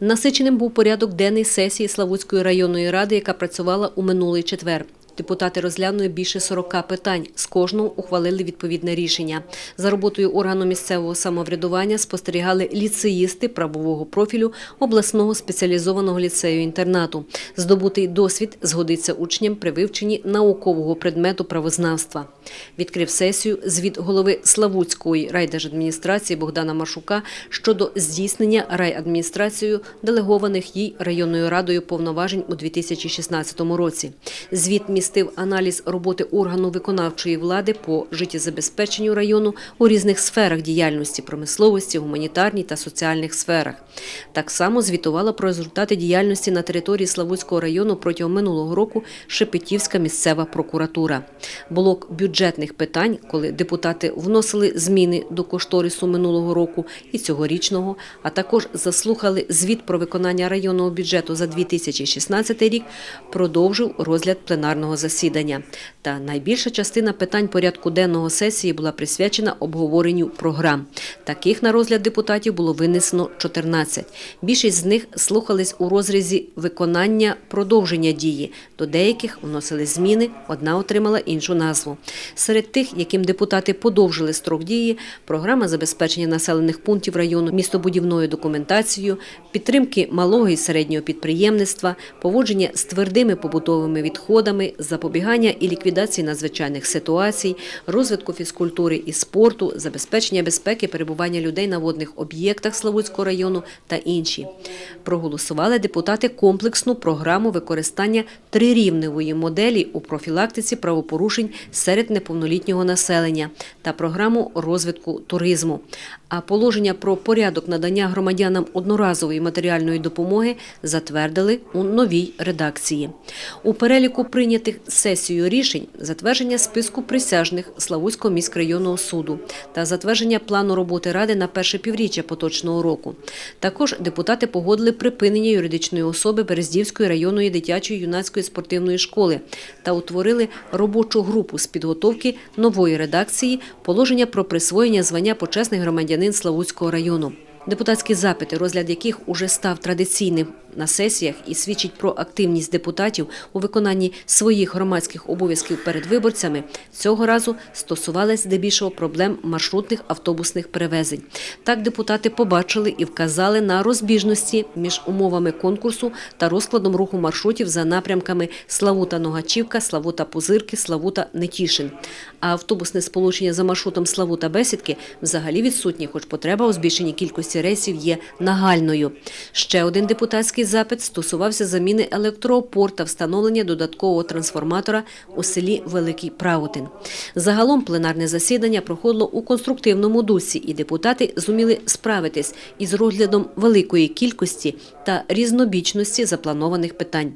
Насиченим був порядок денний сесії Славутської районної ради, яка працювала у минулий четвер. Депутати розглянули більше 40 питань. З кожного ухвалили відповідне рішення. За роботою органу місцевого самоврядування спостерігали ліцеїсти правового профілю обласного спеціалізованого ліцею-інтернату. Здобутий досвід згодиться учням при вивченні наукового предмету правознавства. Відкрив сесію звіт голови Славутської райдержадміністрації Богдана Машука щодо здійснення райадміністрацією делегованих їй районною радою повноважень у 2016 році. Звіт містив аналіз роботи органу виконавчої влади по життєзабезпеченню району у різних сферах діяльності промисловості, гуманітарній та соціальних сферах. Так само звітувала про результати діяльності на території Славутського району протягом минулого року Шепетівська місцева прокуратура. Блок бюджетних питань, коли депутати вносили зміни до кошторису минулого року і цьогорічного, а також заслухали звіт про виконання районного бюджету за 2016 рік, продовжив розгляд пленарного засідання. Та найбільша частина питань порядку денного сесії була присвячена обговоренню програм. Таких на розгляд депутатів було винесено 14. Більшість з них слухались у розрізі виконання продовження дії. До деяких вносили зміни, одна отримала іншу назву. Серед тих, яким депутати подовжили строк дії, програма забезпечення населених пунктів району містобудівною документацією, підтримки малого і середнього підприємництва, поводження з твердими побутовими відходами, запобігання і ліквідації надзвичайних ситуацій, розвитку фізкультури і спорту, забезпечення безпеки перебування людей на водних об'єктах Славутського району та інші. Проголосували депутати комплексну програму використання трирівневої моделі у профілактиці правопорушень серед неповнолітнього населення та програму розвитку туризму. А положення про порядок надання громадянам одноразової матеріальної допомоги затвердили у новій редакції. У переліку прийнятих сесією рішень затвердження списку присяжних Славутського міськрайонного суду та затвердження плану роботи ради на перше півріччя поточного року. Також депутати погодили припинення юридичної особи Берездівської районної дитячої юнацької спортивної школи та утворили робочу групу з підготовки нової редакції положення про присвоєння звання почесний громадянин Славутського району. Депутатські запити, розгляд яких уже став традиційним на сесіях і свідчить про активність депутатів у виконанні своїх громадських обов'язків перед виборцями, цього разу стосувались здебільшого проблем маршрутних автобусних перевезень. Так депутати побачили і вказали на розбіжності між умовами конкурсу та розкладом руху маршрутів за напрямками Славута-Ногачівка, Славута-Пузирки, Славута-Нетішин. А автобусне сполучення за маршрутом Славута-Бесідки взагалі відсутнє, хоч потреба у збільшенні кількості рейсів є нагальною. Ще один депутатський запит стосувався заміни електроопор та встановлення додаткового трансформатора у селі Великий Праутин. Загалом пленарне засідання проходило у конструктивному дусі, і депутати зуміли справитись із розглядом великої кількості та різнобічності запланованих питань.